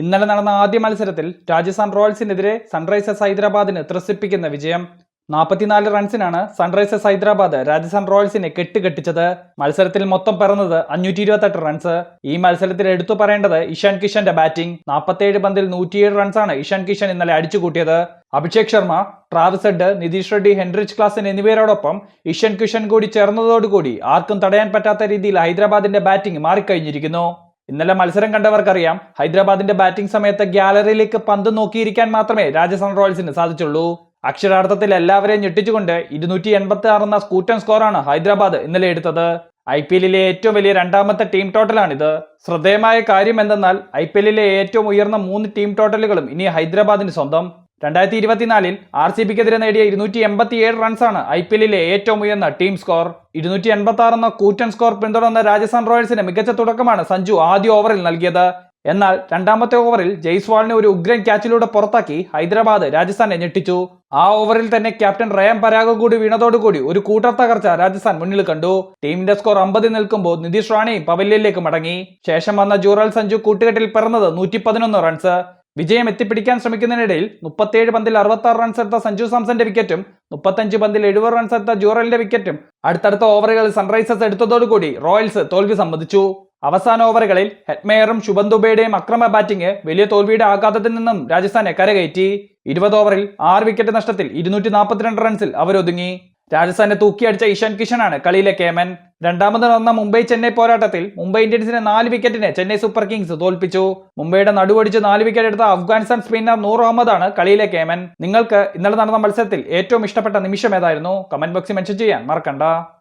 ഇന്നലെ നടന്ന ആദ്യ മത്സരത്തിൽ രാജസ്ഥാൻ റോയൽസിനെതിരെ സൺറൈസേഴ്സ് ഹൈദരാബാദിന് ത്രസിപ്പിക്കുന്ന വിജയം. നാൽപ്പത്തിനാല് റൺസിനാണ് സൺറൈസേഴ്സ് ഹൈദരാബാദ് രാജസ്ഥാൻ റോയൽസിനെ കെട്ടുകെട്ടിച്ചത്. മത്സരത്തിൽ മൊത്തം പിറന്നത് അഞ്ഞൂറ്റി ഇരുപത്തെട്ട് റൺസ് ഈ മത്സരത്തിൽ എടുത്തു പറയേണ്ടത് ഇഷാൻ കിഷന്റെ ബാറ്റിംഗ്. നാൽപ്പത്തേഴ് പന്തിൽ നൂറ്റിയേഴ് റൺസാണ് ഇഷാൻ കിഷൻ ഇന്നലെ അടിച്ചുകൂട്ടിയത് Abhishek Sharma Travis Head Nitish Reddy Heinrich Klaasen എന്നിവരോടൊപ്പം ഇഷൻ കിഷൻ കൂടി ചേർന്നതോടുകൂടി ആർക്കും തടയാൻ പറ്റാത്ത രീതിയിൽ ഹൈദരാബാദിന്റെ ബാറ്റിംഗ് മാറിക്കഴിഞ്ഞിരിക്കുന്നു. ഇന്നലെ മത്സരം കണ്ടവർക്കറിയാം. ഹൈദരാബാദിന്റെ ബാറ്റിംഗ് സമയത്ത് ഗ്യാലറിയിലേക്ക് പന്ത് നോക്കിയിരിക്കാൻ മാത്രമേ രാജസ്ഥാൻ റോയൽസിന് സാധിച്ചുള്ളൂ. അക്ഷരാർത്ഥത്തിൽ എല്ലാവരെയും ഞെട്ടിച്ചുകൊണ്ട് ഇരുന്നൂറ്റി എൺപത്തി ആറ് എന്ന സ്കൂട്ടൻ സ്കോറാണ് ഹൈദരാബാദ് ഇന്നലെ എടുത്തത്. ഐ പി എല്ലിലെ ഏറ്റവും വലിയ രണ്ടാമത്തെ ടീം ടോട്ടലാണിത്. ശ്രദ്ധേയമായ കാര്യം എന്തെന്നാൽ ഐ പി എല്ലിലെ ഏറ്റവും ഉയർന്ന മൂന്ന് ടീം ടോട്ടലുകളും ഇനി ഹൈദരാബാദിന് സ്വന്തം. രണ്ടായിരത്തി ഇരുപത്തിനാലിൽ ആർ സി ബിക്കെതിരെ നേടിയ ഇരുന്നൂറ്റി എൺപത്തി ഏഴ് റൺസാണ് ഐ പി എല്ലിലെ ഏറ്റവും ഉയർന്ന ടീം സ്കോർ. ഇരുന്നൂറ്റി എൺപത്തി ആറ് എന്ന കൂറ്റൻ സ്കോർ പിന്തുടർന്ന രാജസ്ഥാൻ റോയൽസിന് മികച്ച തുടക്കമാണ് സഞ്ജു ആദ്യ ഓവറിൽ നൽകിയത്. എന്നാൽ രണ്ടാമത്തെ ഓവറിൽ ജയ്സ്വാളിനെ ഒരു ഉഗ്രൻ ക്യാച്ചിലൂടെ പുറത്താക്കി ഹൈദരാബാദ് രാജസ്ഥാനെ ഞെട്ടിച്ചു. ആ ഓവറിൽ തന്നെ ക്യാപ്റ്റൻ റയം പരാഗ് കൂടി വീണതോടുകൂടി ഒരു കൂട്ടർ തകർച്ച രാജസ്ഥാൻ മുന്നിൽ കണ്ടു. ടീമിന്റെ സ്കോർ അമ്പതിൽ നിൽക്കുമ്പോൾ നിതീഷ് റാണയും പവല്യയിലേക്ക് മടങ്ങി. ശേഷം വന്ന ജൂറൽ സഞ്ജു കൂട്ടുകെട്ടിൽ പിറന്നത് നൂറ്റി റൺസ്. വിജയം എത്തിപ്പിടിക്കാൻ ശ്രമിക്കുന്നതിനിടയിൽ മുപ്പത്തിയേഴ് പന്തിൽ അറുപത്തി റൺസ് എടുത്ത സഞ്ജു സാംസന്റെ വിക്കറ്റും മുപ്പത്തഞ്ച് പന്തിൽ എഴുപത് റൺസ് എടുത്ത ജൂറലിന്റെ വിക്കറ്റും അടുത്തടുത്ത ഓവറുകളിൽ സൺറൈസേഴ്സ് എടുത്തതോടുകൂടി റോയൽസ് തോൽവി സമ്മതിച്ചു. അവസാന ഓവറുകളിൽ ഹെറ്റ്മേയറും ശുഭം ദുബെയുടെയും അക്രമ ബാറ്റിംഗ് വലിയ തോൽവിയുടെ ആഘാതത്തിൽ നിന്നും രാജസ്ഥാനെ കരകയറ്റി. ഇരുപത് ഓവറിൽ ആറ് വിക്കറ്റ് നഷ്ടത്തിൽ ഇരുന്നൂറ്റി റൺസിൽ അവരൊതുങ്ങി. രാജസ്ഥാനെ തൂക്കിയടിച്ച ഇഷാൻ കിഷനാണ് കളിയിലെ കേമൻ. രണ്ടാമത് നടന്ന മുംബൈ ചെന്നൈ പോരാട്ടത്തിൽ മുംബൈ ഇന്ത്യൻസിനെ നാല് വിക്കറ്റിന് ചെന്നൈ സൂപ്പർ കിങ്സ് തോൽപ്പിച്ചു. മുംബൈയുടെ നടുവടിച്ച് നാല് വിക്കറ്റ് എടുത്ത അഫ്ഗാനിസ്ഥാൻ സ്പിന്നർ നൂർ അഹമ്മദാണ് കളിയിലെ കേമൻ നിങ്ങൾക്ക് ഇന്നലെ നടന്ന മത്സരത്തിൽ ഏറ്റവും ഇഷ്ടപ്പെട്ട നിമിഷം ഏതായിരുന്നു? കമന്റ് ബോക്സിൽ മെൻഷൻ ചെയ്യാൻ മറക്കണ്ട.